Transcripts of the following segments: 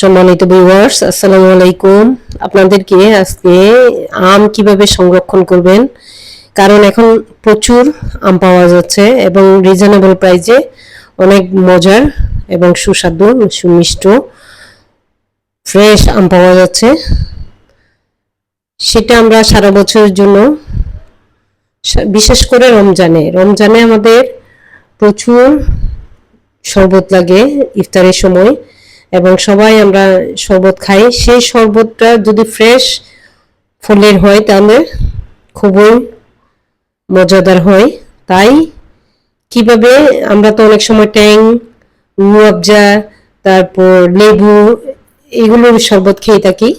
সম্মানিত ভিউয়ার্স আসসালামু আলাইকুম। আপনাদেরকে আজকে আম কীভাবে সংরক্ষণ করবেন? কারণ এখন প্রচুর আম পাওয়া যাচ্ছে এবং রিজনেবল প্রাইসে অনেক মজার এবং সুস্বাদু, সুমিষ্ট ফ্রেশ আম পাওয়া যাচ্ছে। সেটা আমরা সারা বছরের জন্য, বিশেষ করে রমজানে রমজানে আমাদের প্রচুর শরবত লাগে ইফতারের সময়। এবং সবাই আমরা শরবত খাই। সেই শরবতটা যদি ফ্রেশ ফলের হয় তাহলে খুবই মজাদার হয়। তাই কীভাবে আমরা তো অনেক সময় ট্যাং রুয়াবজা তারপর লেবু এগুলোর শরবত খেয়ে থাকি।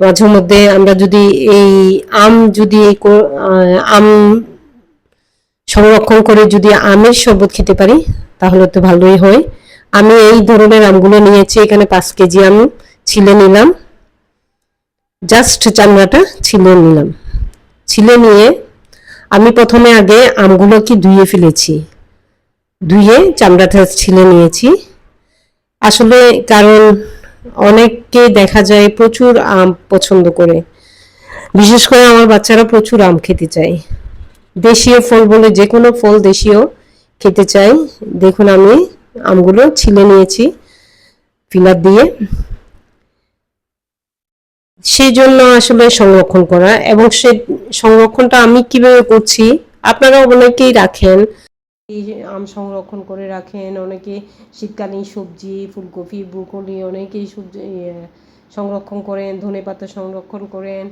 মাঝে মধ্যে আমরা যদি এই আম যদি আম সংরক্ষণ করে যদি আমের শরবত খেতে পারি, তাহলে তো ভালোই হয়। আমি এই ধরনের আমগুলো নিয়েছি, এখানে পাঁচ কেজি আম ছিলে নিলাম। জাস্ট চামড়াটা ছিলে নিলাম। ছিলে নিয়ে আমি প্রথমে আগে আমগুলোকে ধুয়ে ফেলেছি। ধুয়ে চামড়াটা ছিলে নিয়েছি। আসলে কারণ অনেককে দেখা যায় প্রচুর আম পছন্দ করে। বিশেষ করে আমার বাচ্চারা প্রচুর আম খেতে চায়। দেশীয় ফল বলে যে কোনো ফল দেশীয় খেতে চাই দেখুন আমি আমগুলো ছিলে নিয়েছি, ফিলার দিয়ে। সেই জন্য আসলে সংরক্ষণ করা এবং সে সংরক্ষণটা আমি কীভাবে করছি, আপনারা অনেকেই রাখেন। আম সংরক্ষণ করে রাখেন, অনেকে শীতকালীন সবজি, ফুলকপি, ব্রোকলি, অনেকেই সবজি সংরক্ষণ করেন ধনেপাতা সংরক্ষণ করেন,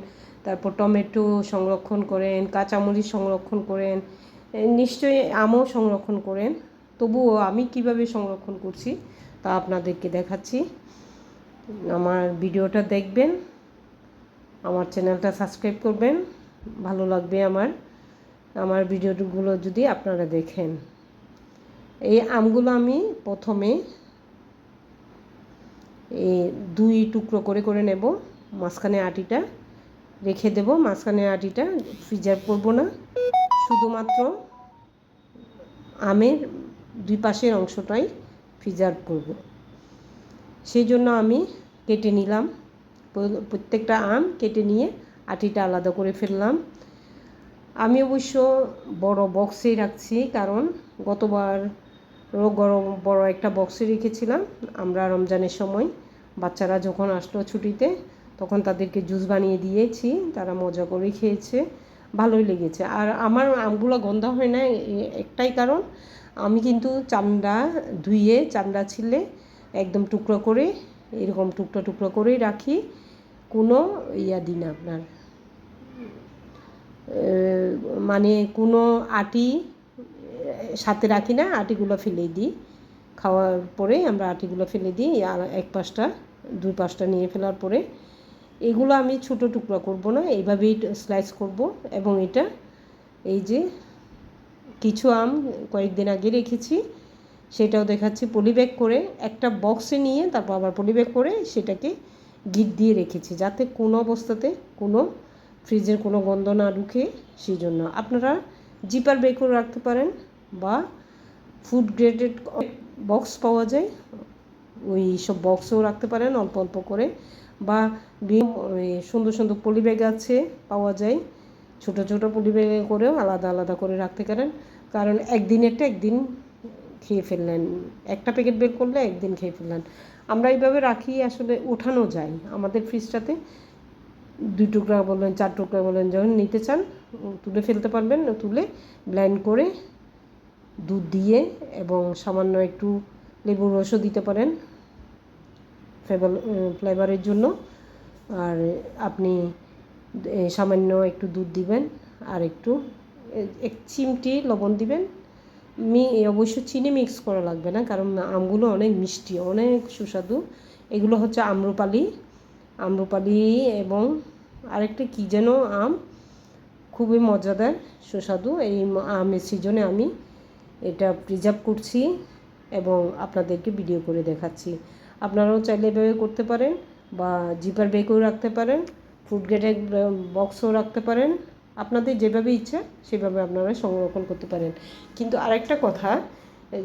তারপর টমেটো সংরক্ষণ করেন, কাঁচামরিচ সংরক্ষণ করেন নিশ্চয়ই আমও সংরক্ষণ করেন। তবুও আমি কীভাবে সংরক্ষণ করছি তা আপনাদেরকে দেখাচ্ছি। আমার ভিডিওটা দেখবেন, আমার চ্যানেলটা সাবস্ক্রাইব করবেন, ভালো লাগবে আমার। আমার ভিডিওগুলো যদি আপনারা দেখেন। এই আমগুলো আমি প্রথমে এই দুই টুকরো করে করে নেব, মাঝখানে আটিটা রেখে দেব, মাঝখানে আটিটা ফ্রিজার করব না। শুধুমাত্র আমের দুই পাশের অংশটাই ফ্রিজার করব। সেই জন্য আমি কেটে নিলাম। প্রত্যেকটা আম কেটে নিয়ে আটিটা আলাদা করে ফেললাম। আমি অবশ্য বড় বক্সেই রাখছি কারণ গতবার গরম বড় একটা বক্সে রেখেছিলাম। আমরা রমজানের সময় বাচ্চারা যখন আসলো ছুটিতে, তখন তাদেরকে জুস বানিয়ে দিয়েছি। তারা মজা করে খেয়েছে। ভালোই লেগেছে। আর আমার আমগুলো গন্ধ হয় না একটাই কারণ আমি কিন্তু চামড়া ধুয়ে, চামড়া ছিলে একদম টুকরো করে, এরকম টুকরো টুকরো করেই রাখি। কোনো ইয়া দিই না আপনার। মানে কোনো আটি সাথে রাখি না, আটিগুলো ফেলে দিই। খাওয়ার পরে আমরা আটিগুলো ফেলে দিই, আর এক পাশটা, দুই পাশটা নিয়ে ফেলার পরে। এগুলো আমি ছোট টুকরা করব না, এইভাবেই স্লাইস করব, এবং এটা এই যে কিছু আম কয়েকদিন আগে রেখেছি, সেটাও দেখাচ্ছি পলিব্যাগ করে। একটা বক্সে নিয়ে তারপর আবার পলিব্যাগ করে সেটাকে গিট দিয়ে রেখেছি, যাতে কোনো অবস্থাতে কোনো ফ্রিজের কোনো গন্ধ না ঢুকে সেই জন্য আপনারা জিপার বের করে রাখতে পারেন বা ফুড গ্রেডেড বক্স পাওয়া যায়, ওই সব বক্সেও রাখতে পারেন অল্প অল্প করে। বা সুন্দর সুন্দর পলিব্যাগ আছে পাওয়া যায়, ছোট ছোট পলিব্যাগে করেও আলাদা আলাদা করে রাখতে পারেন। কারণ একদিনেরটা একদিন খেয়ে ফেললেন। একটা প্যাকেট বের করলে একদিন খেয়ে ফেললেন। আমরা এইভাবে রাখি আসলে ওঠানো যায়। আমাদের ফ্রিজটাতে দুই টুকরা বলেন, চার টুকরা বলেন যখন নিতে চান, তুলে ফেলতে পারবেন। তুলে ব্ল্যান্ড করে দুধ দিয়ে এবং সামান্য একটু লেবুর রসও দিতে পারেন ফ্লেভার ফ্লেভারের জন্য। আর আপনি সামান্য একটু দুধ দিবেন আর একটু এক চিমটি লবণ দিবেন। মি, অবশ্য চিনি মিক্স করা লাগবে না, কারণ আমগুলো অনেক মিষ্টি, অনেক সুস্বাদু। এগুলো হচ্ছে আম্রপালি। আম্রপালি এবং আরেকটা কী যেন আম, খুবই মজাদার, সুস্বাদু। এই আমের সিজনে আমি এটা প্রিজার্ভ করছি এবং আপনাদেরকে ভিডিও করে দেখাচ্ছি। আপনারাও চাইলে এভাবে করতে পারেন বা জিপার বেগও রাখতে পারেন ফুড গ্রেডের বক্সও রাখতে পারেন। আপনাদের যেভাবে ইচ্ছা, সেভাবে আপনারা সংরক্ষণ করতে পারেন। কিন্তু আরেকটা কথা,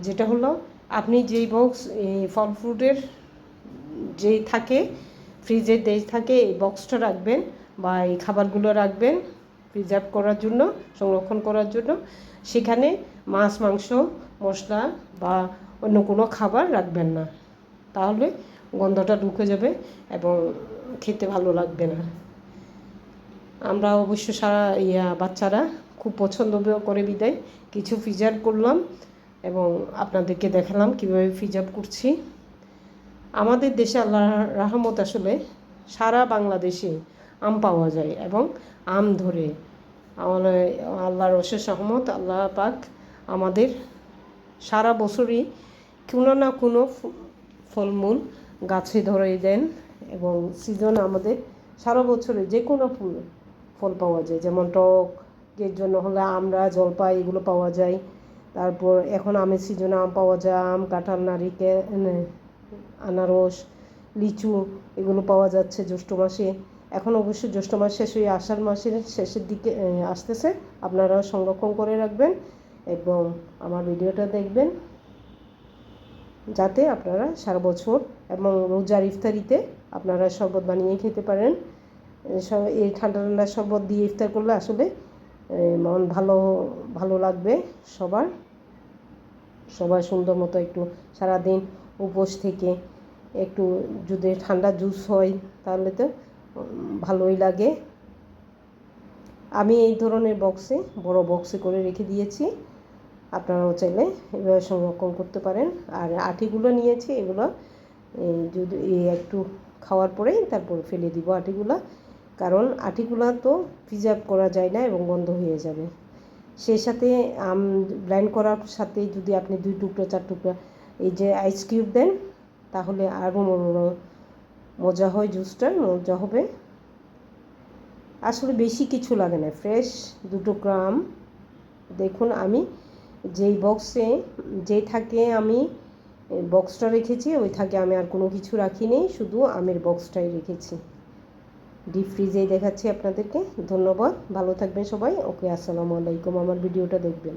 যেটা হলো, আপনি যেই বক্স এই ফল ফ্রুটের যেই থাকে ফ্রিজে যেই থাকে, এই বক্সটা রাখবেন বা এই খাবারগুলো রাখবেন প্রিজার্ভ করার জন্য, সংরক্ষণ করার জন্য। সেখানে মাছ, মাংস, মশলা বা অন্য কোনো খাবার রাখবেন না। তাহলে গন্ধটা ঢুকে যাবে এবং খেতে ভালো লাগবে না। আমরা অবশ্য সারা ইয়া বাচ্চারা খুব পছন্দ করে বিদায়। কিছু ফিজার করলাম এবং আপনাদেরকে দেখালাম কীভাবে ফিজাব করছি। আমাদের দেশে আল্লাহ রাহমত আসলে সারা বাংলাদেশে আম পাওয়া যায় এবং আম ধরে। আল্লাহর অশেষ সহমত আল্লাহ পাক আমাদের সারা বছরই কোনো না কোনো ফলমূল গাছে ধরে দেন এবং সিজন আমাদের সারা বছরে যে কোনো ফুল ফল পাওয়া যায়, যেমন টক, এর জন্য হলে আমরা জলপাই এগুলো পাওয়া যায়। তারপর এখন আমের সিজনে আম পাওয়া যায়, আম, কাঁঠাল, নারিকেল আনারস, লিচু এগুলো পাওয়া যাচ্ছে জ্যৈষ্ঠ মাসে। এখন অবশ্য জ্যৈষ্ঠ মাস শেষ হয়ে আষাঢ় মাসের শেষের দিকে আসতেছে। আপনারাও সংরক্ষণ করে রাখবেন এবং আমার ভিডিওটা দেখবেন। যাতে আপনারা সারা বছর এবং রোজার ইফতারিতে আপনারা শরবত বানিয়ে খেতে পারেন। এই ঠান্ডা ঠান্ডা শরবত দিয়ে ইফতার করলে আসলে মন ভালো ভালো লাগবে সবার। সবাই সুন্দর মতো একটু সারাদিন উপোস থেকে একটু যদি ঠান্ডা জুস হয়, তাহলে তো ভালোই লাগে। আমি এই ধরনের বক্সে বড় বক্সে করে রেখে দিয়েছি। আপনারাও চাইলে এভাবে সংরক্ষণ করতে পারেন। আর আটিগুলো নিয়েছি, এগুলো যদি একটু খাওয়ার পরেই তারপর ফেলে দিব আটিগুলো। কারণ আটিগুলো তো প্রিজার্ভ করা যায় না এবং বন্ধ হয়ে যাবে। সেই সাথে, আম ব্ল্যান্ড করার সাথে যদি আপনি দুই টুকরো, চার টুকরো, এই যে আইস কিউব দেন, তাহলে আরও মজা হয় জুসটার মজা হবে। আসলে বেশি কিছু লাগে না ফ্রেশ দুটো গ্রাম দেখুন, আমি যেই বক্সে যে থাকে আমি বক্সটা রেখেছি, ওই থাকে আমি আর কোনো কিছু রাখিনি, শুধু আমের বক্সটাই রেখেছি। ডিপ ফ্রিজেই দেখাচ্ছি আপনাদেরকে। ধন্যবাদ। ভালো থাকবেন সবাই। ওকে আসসালামু আলাইকুম। আমার ভিডিওটা দেখবেন।